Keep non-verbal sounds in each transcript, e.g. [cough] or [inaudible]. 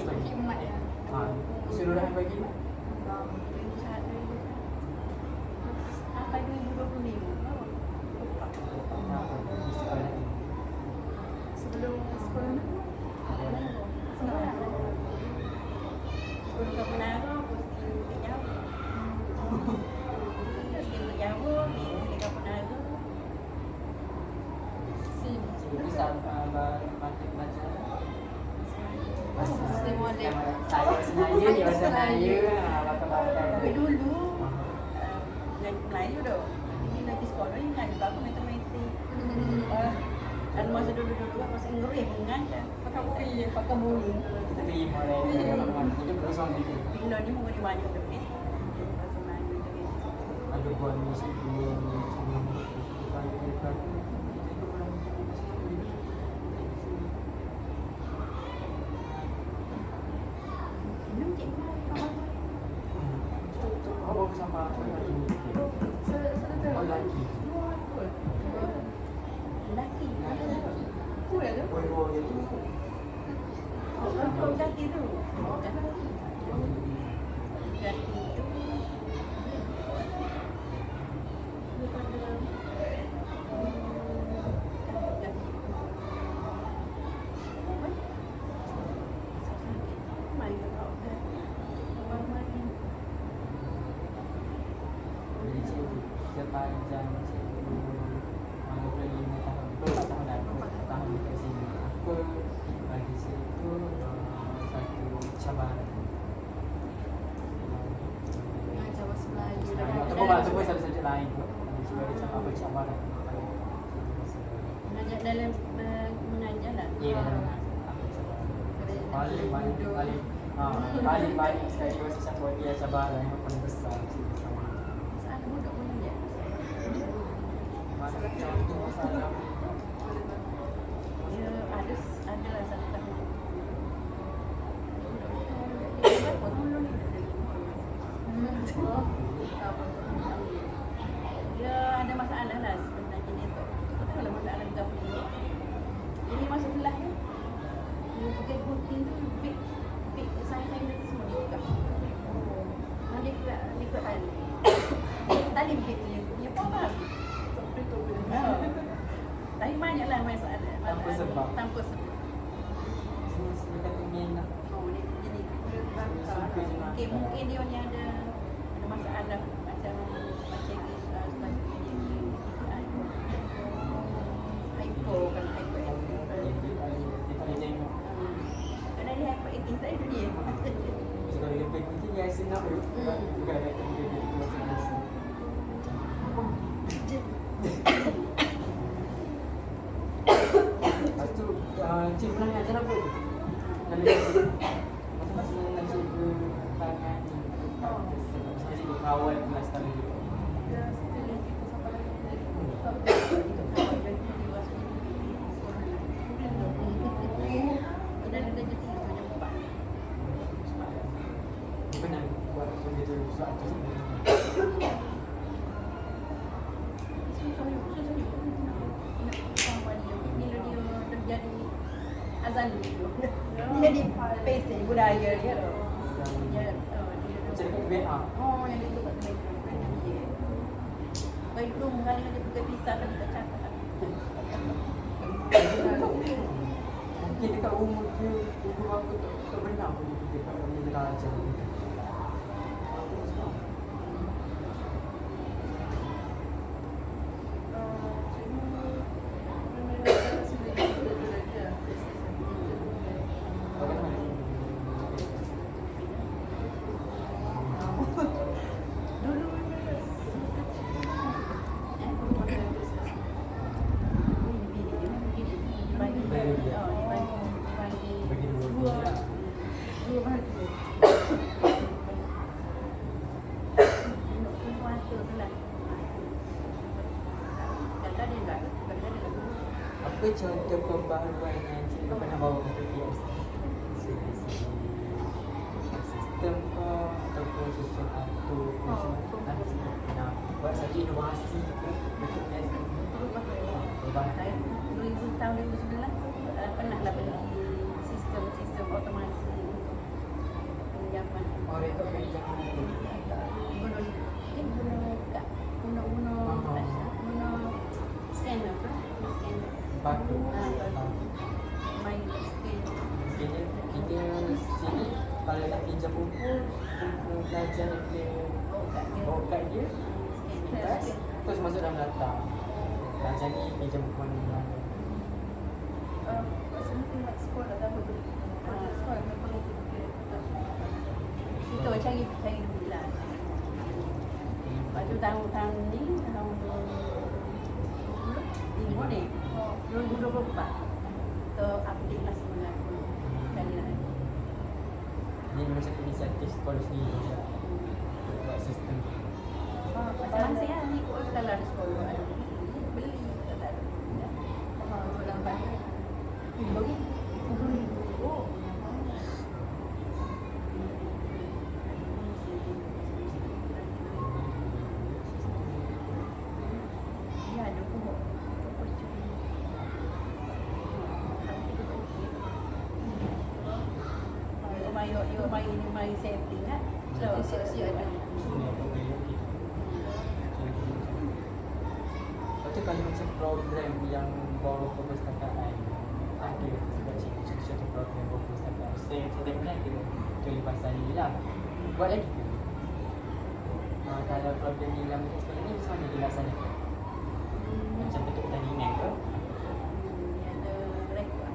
sekali. Khidmat ya. Ha, suruh dah bagi 2025. Apa? Di sekolah ni. Sebelum sekolah ni. Ada lah. Sekolah. Sebelum ke Menara, posting ke Jawa. Posting ke Jawa, posting ke Menara. Sini. Jadi sampai baca baca. Bahasa modern. Saya Senaya, dia bahasa Melayu. Bakal-bakal. Tapi dulu, ngaji Melayu dah. Ini lagi sekolah ni ngaji bagus matematik. Uh, dan masa dulu-dulu kan masa Inggeris ngajar. Pakai bui. Pakai bui. Kita terima lah. Kita berusaha gitu. Bina ni mungkin di mana tu ni. Bahasa Melayu tu ni. Ada buat musik dulu. sebelum depan-depan. Minum cik Melayu. Oh, baru sampai apa lagi? Oh, lagi. Lelaki. Tu ya tu. Oh, oh, itu. Kau lelaki tu. Lelaki tu. Jadi cikgu sepanjang cikgu mana boleh lima tahun empat tahun dah empat tahun dekat sini apa bagi cikgu uh, satu cabaran Mengajar bahasa Melayu. Ataupun ataupun satu subjek lain. Tu sebagai macam apa cabaran Mengajar dalam uh, mengajar lah. Ya, dalam apa cabaran paling paling paling ah, paling banyak sekali rasa macam dia cabaran yang paling besar cikgu sama Saat budak mengajar. mana contoh masalah Dia ada ada lah satu tahun. Dia berapa dulu ni? Dia ada masalah lah sebenarnya ni tu. Kita tahu lah masalah kita punya. Jadi masa kelas ni, dia pakai gunting tu big big saya saya tu semua dia buka. Nah, dia kira dia kira tali. Tali begitu dia. Dia apa apa? Tapi banyak lah masalah. Tanpa sebab. Tanpa sebab. sini sini kata minat Oh, dia jadi dia bangsa. Suka je nak. Mungkin mungkin dia ni ada ada masalah macam macam ni uh, sebab dia ni hypo kan hypo dia dia paling dia paling tengok Kadang dia hypo eating tak ada dia. Sekali dia pergi tu dia asyik nak bukan bukan ada dia dia tu macam biasa. Lepas tu uh, cik pernah ni ajar apa tu? Kalau dia masa-masa dengan cikgu tangan ni masa cikgu kawal kelas tadi tu. Dia still lagi tu sampai lagi. Dia pernah buat Mungkin dekat umur dia Ibu aku tak, benar pun dia dekat dia belajar? Dulu Bagi dua dua dia. dua bahagi. Untuk sesuatu tu lah. Kadang-kadang dia tak, kadang-kadang dia tak. Apa contoh pembaharuan yang cikgu pernah bawa? Segi segi sistem ke ataupun sesuatu nak buat satu inovasi ke untuk PPS? Perubahan. Saya 2000 tahun 2011 tu uh, pernah lah beli sistem-sistem otomasi untuk zaman Oh, rekod dari zaman dulu. gunung eh gunung kat gunung gunung Ah. gunung scanner apa Ah. Batu. main scanner Kita, kita sini kalau nak pinjam buku, buku pelajar yang dia oh kat dia bawa kat dia, scanner Terus, masuk dalam data. Pelajar ni pinjam buku mana mana. Sekolah sekolah situ cari cari duit lah Lepas tu tahun tahun ni tahun 2020 ni Oh, 2024 tu update lah semua aku sekali lah Ini macam inisiatif sekolah sendiri. Buat sistem. ah, Masing-masing lah ni ikut kalau ada sekolah ada beli kalau tak ada ya. Ah, Orang bayar Bagi Oh Ya ada pun Yo main yo main ni main setting kan. So siap-siap ada. Sini apa beli okey. Lepas tu kalau macam program yang bawa perpustakaan ada sebab cikgu satu program bawa perpustakaan saya saya tak pernah tulis pasal ni lah buat lagi ke? Uh, kalau program ni dalam sekolah ni macam mana dilaksanakan? Macam bentuk pertandingan ke? Ada rekod.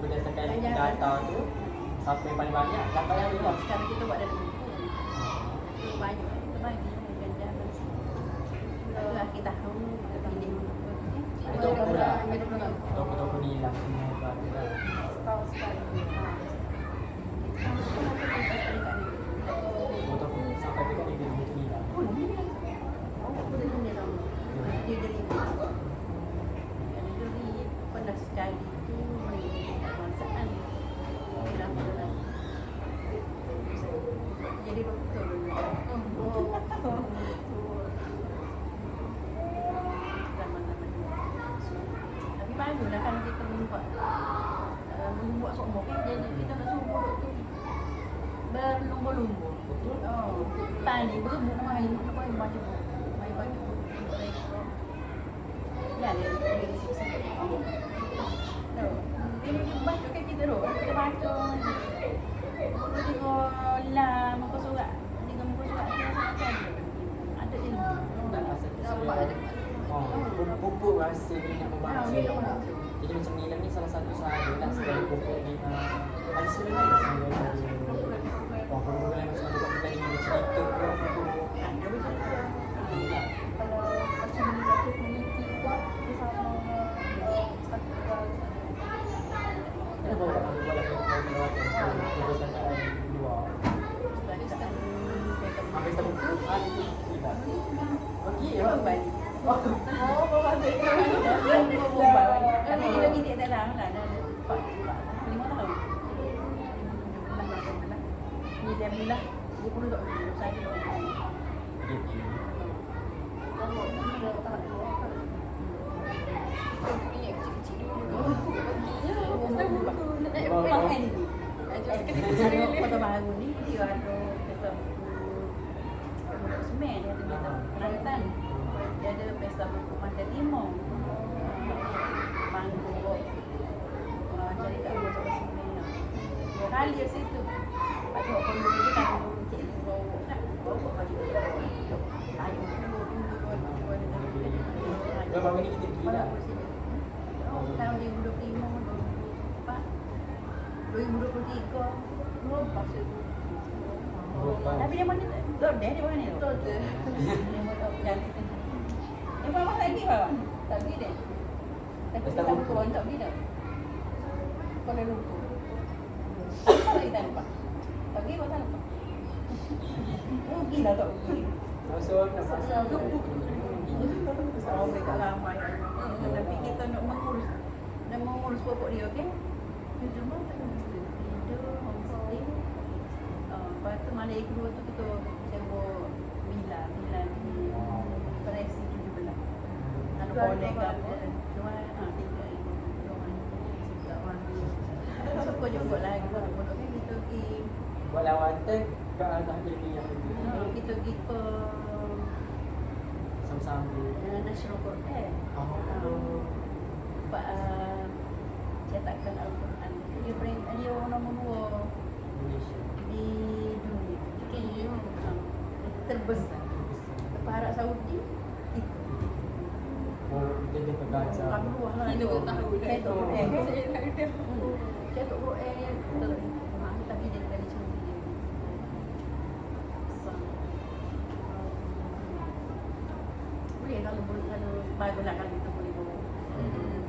Berdasarkan Banyak. data tu siapa yang paling banyak dapat yang Oh, bilang. sekarang kita buat dalam buku. Banyak kita bagi ganjar bagi. Itulah kita tahu kita pilih. Ada toko lah. Ada toko. Toko-toko ni hilang semua apa tu kan. setahun sekali. Toko sampai dekat ni dia macam ni lah. Oh, ni lah. Oh, boleh ni lah. Dia jadi. Dia jadi pernah sekali tu main kebangsaan. Kira pernah. Jadi betul. Oh, zaman-zaman dulu. Tapi bagulah kalau kita membuat uh, membuat semua kan jadi kita nak suruh budak tu berlumba-lumba. Oh, tadi berebut nak main, nak main baca buku. Main baca buku. Rekod. Ya, dia dia sip-sip. Oh. Tahu. Dia dia baca kan kita tu. Kita baca. Kita tengok lah muka surat. Tengok muka surat. Kita rasa macam ada ilmu. Tak rasa Nampak ada. Oh, pupuk rasa dia nak membaca. Ah, dia nak membaca. Jadi macam Nilam ni salah satu cara lah sebagai pupuk ni. Uh, ada sebenarnya sebenarnya. Oh, kalau boleh macam ada pertandingan bercerita ke apa tu. Ada bercerita. Kalau macam ni aku community buat bersama uh, satu uh, Kenapa buat buat lagi melawat perpustakaan luar? Pakistan. Habis tak buku? Ah, itu tidak. Okey, Ya, ya. Bali. Oh, Oh, bawa dia. Tapi dia bagi dia tak lama lah. Dah empat, empat, lima tahun. Bulan lah, bulan lah. Ni dia bilang, dia pun duduk dulu. Saya duduk dulu. Bawa dia tak bawa. Kau punya kecil-kecil dulu. Baginya. Pasal buku nak naik Bawa- pen. bawa- Eh, just kecil-kecil Ada dulu. kota baru ni, dia ada pesta buku Buku Semen, dia ada pesta buku Kelantan. Ada pesta buku Pantai Timur. Mangkuk. Uh, cari kat Buku Semen. Dua kali ke situ. Lepas tu, kalau dulu tu kan, cik ni bawa nak bawa baju tu. Ayo, tunggu, tunggu, tunggu, tunggu. Dah baru ni kita pergi dah. Oh, tahun 2025, 2024, 2023. Lepas tu. Berapa? Tapi dia mana tu? Dodeh dia mana tu? Betul [laughs] Eh, Bapak tak? Tak pergi dia? Tapi kita buku. buku orang tak pergi dah. Kuala Lumpur. Apa lagi tak lupa? Tak pergi Bapak tak lupa? Rugi lah tak pergi. Masuk nak masuk. Oh, mereka ramai. Tapi kita nak mengurus nak mengurus pokok dia, okey? Kita mau tak mesti. Tidur, homestay. Uh, lepas tu malam yang kedua tu kita ha, lah, kau nak bodoh kan kita pergi Buat lawatan ke arah ilmiah itu. uh, kita pergi ke Sama-sama. uh, National Quran. Oh. Uh, cetakan Al-Quran. Dia dia orang nombor dua di dunia. Uh, terbesar. Lepas Arab Saudi itu. Oh, dia dia pegang Kami sama. luar lah. Kita pun tahu dah. Saya tahu Quran. Saya tak ada. Hmm. Saya tahu Quran yang kita ah, tapi dia dari cantik dia. So, boleh kalau boleh kalau bagus nak kalau kita boleh bawa. Hmm.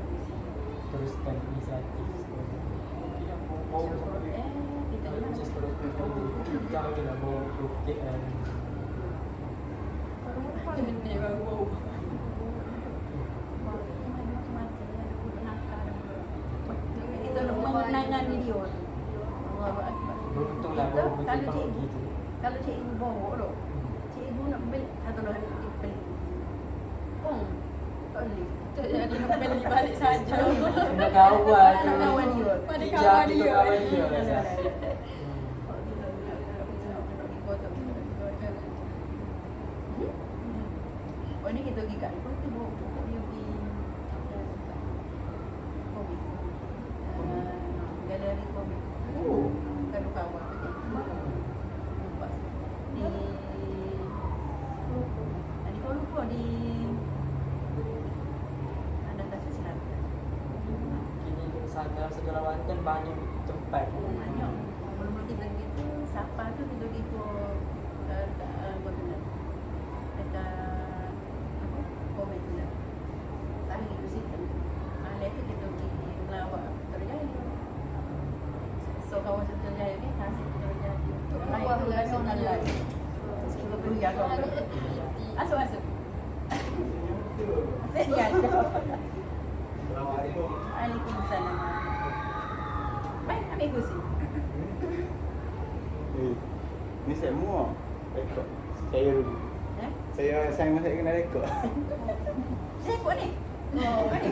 Teruskan inisiatif sekolah. Mungkin aku mau Baca Quran, kita nak just kalau kita jangan kena bawa KL. Ini baru bau. Kita nak mengenangani dia. Allahu Akbar. Beruntunglah Kita, bawa kalau betul cikgu, gitu. Kalau cikgu bawa tu, cikgu nak beli satu dah beli. Pong, tak boleh. Tak jadi nak beli balik saja. Kena kawan. Nak kawan dia. Pada dia. kawan dia. Ada, rasa. ada. Hmm. Oh ni kita pergi kat apa tu bawa dia pergi komik. Uh, galeri komik. Oh. Kalau kawan tu Nampak di di Kuala Lumpur di ada tak selatan. Kini sana segala Banten banyak tempat. Banyak. Mula-mula kita gitu, siapa tu kita pergi ke uh, dekat uh, mana? Dekat apa? Komen tu lah. Saya pergi situ. Ah, lepas tu kita pergi melawat Terjaya. So kawasan Terjaya ni kasih Terjaya. Untuk Lain bawah tu lah nasional sebenarnya. lain. Kita pergi jaga. Ada aktiviti. Masuk masuk. [laughs] Saya dia ada. Waalaikumsalam. Baik, ambil kursi. Eh, ni saya muak rekod. Saya dulu. Eh? Saya saya masa kena rekod. Saya ni. [laughs] Oh, ni.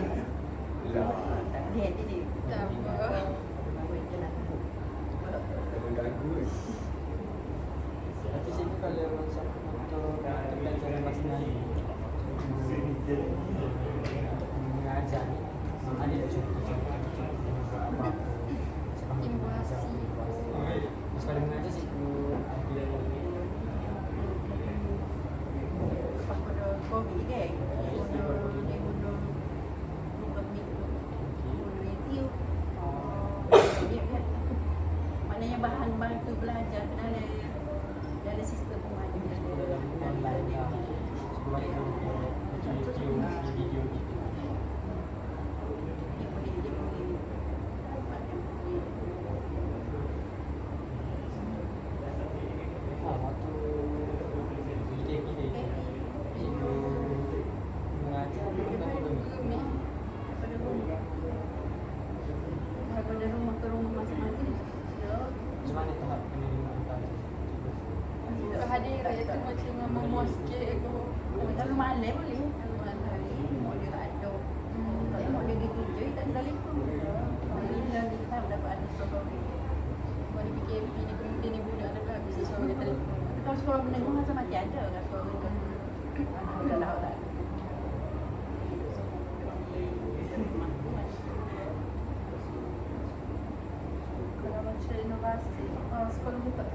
Lah. Tak dia dia dia. Tak apa. Boleh jalan. Ada gagu ni. Nanti sini kalau macam untuk pembelajaran bahasa Melayu mengajar ni ada tak contoh-contoh apa Imbasi. Sekali mengajar cikgu ada Lepas pada COVID kan. Guna dia guna Google Meet. Guna YouTube. Dia kan. Maknanya bahan bantu belajar kena ada dalam sistem pengajaran. dalam online lah sebab itu video video gitu Dia boleh dia boleh macam boleh Ah, waktu PKP ni cikgu mengajar bukan Google Meet. daripada rumah daripada rumah ke rumah masing-masing ya Macam mana tahap penerimaan pelajar? Kehadiran itu memuas sikit aku. tapi malam boleh sekolah menengah macam macam ada kan sekolah menengah ada lah tak Kalau macam inovasi, uh, sekolah tak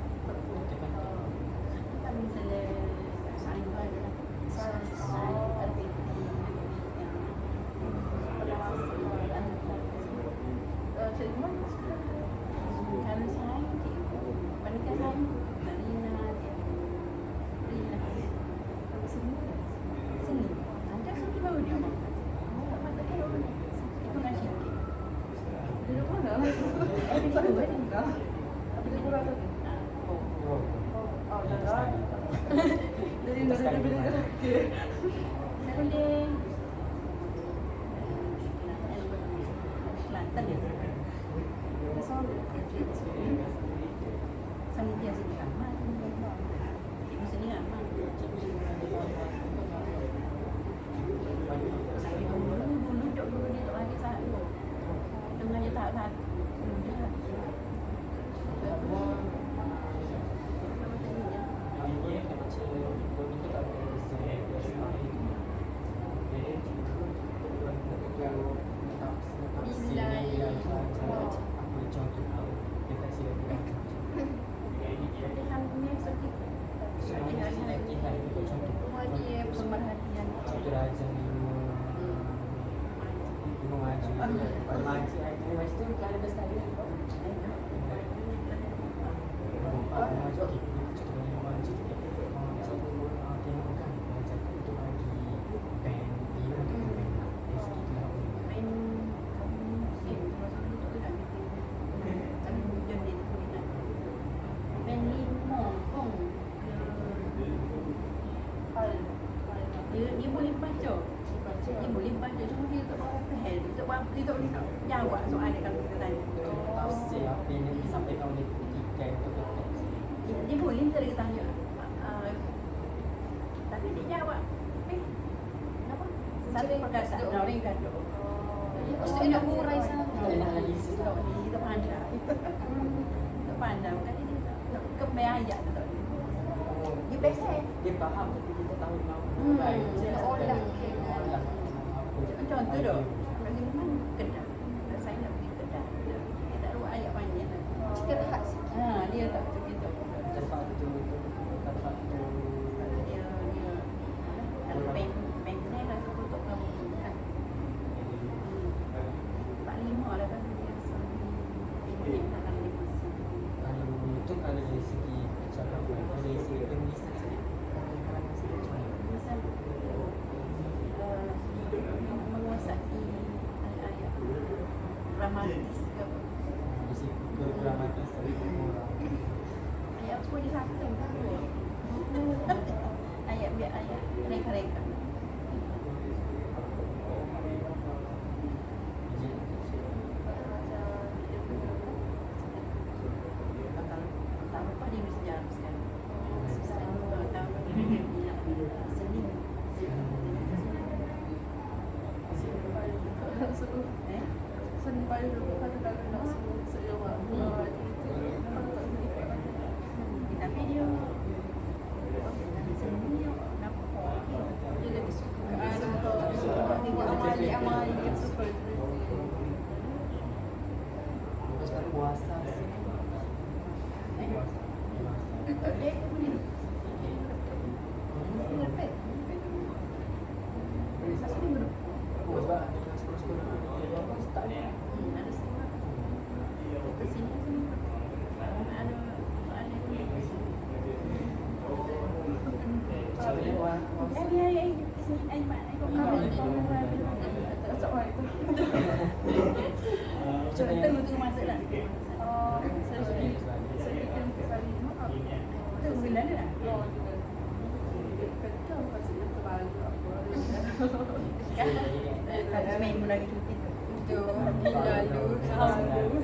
građani domaći domaći ajde, možete mi kada da stavite? Ajde. disampaikan kepada tadi. Tafsir apa yang disampaikan oleh ketika dia boleh saya tanya. Ah, tapi dia jawab. Eh, kenapa? Satu perkataan. Oh. Dia? Oh, Ustaz nak murai sangat. Itu pandang. Itu pandang. Kan ini kebaya ayat dia biasa hmm. oh. eh. Dia faham tapi dia tak tahu mau hmm. Contoh tu lari tu tidur. Tidur. lalu, Tidur.